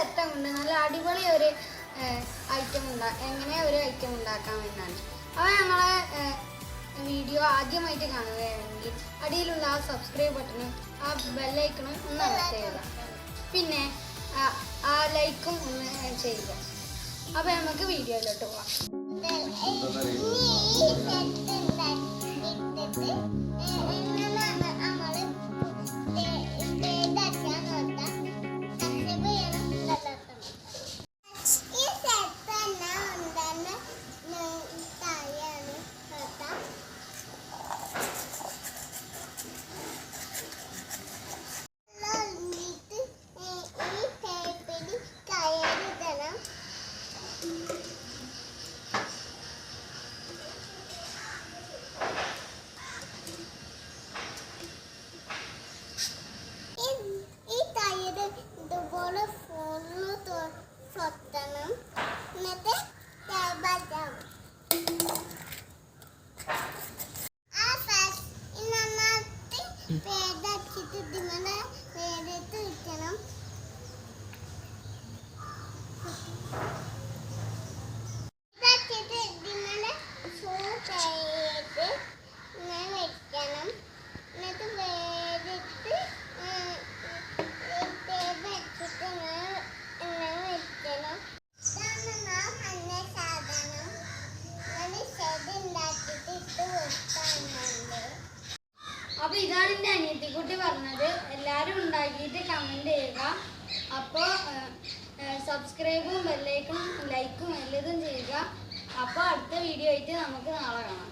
സെറ്റം കൊണ്ട് നല്ല അടിപൊളി ഒരു ഐറ്റം ഉണ്ടാ. എങ്ങനെ ഒരു ഐറ്റം ഉണ്ടാക്കാം എന്നാണ് അപ്പോൾ ഞങ്ങളെ വീഡിയോ ആദ്യമായിട്ട് കാണുകയാണെങ്കിൽ അടിയിലുള്ള ആ സബ്സ്ക്രൈബ് ബട്ടണും ആ ബെല്ലൈക്കണും ഒന്ന് ചെയ്യുക പിന്നെ ആ- ആ ലൈക്കും ഒന്ന് ചെയ്യുക. അപ്പോൾ നമുക്ക് വീഡിയോയിലോട്ട് പോവാം. Thank. ഇതാണ് എന്റെ അനിയത്തിക്കുട്ടി പറഞ്ഞത്. എല്ലാവരും ഉണ്ടാക്കിയിട്ട് കമന്റ് ചെയ്യുക. അപ്പോൾ സബ്സ്ക്രൈബും ബെല്ലൈക്കും ലൈക്കും എല്ലതും ചെയ്യുക. അപ്പോൾ അടുത്ത വീഡിയോ ആയിട്ട് നമുക്ക് നാളെ കാണാം.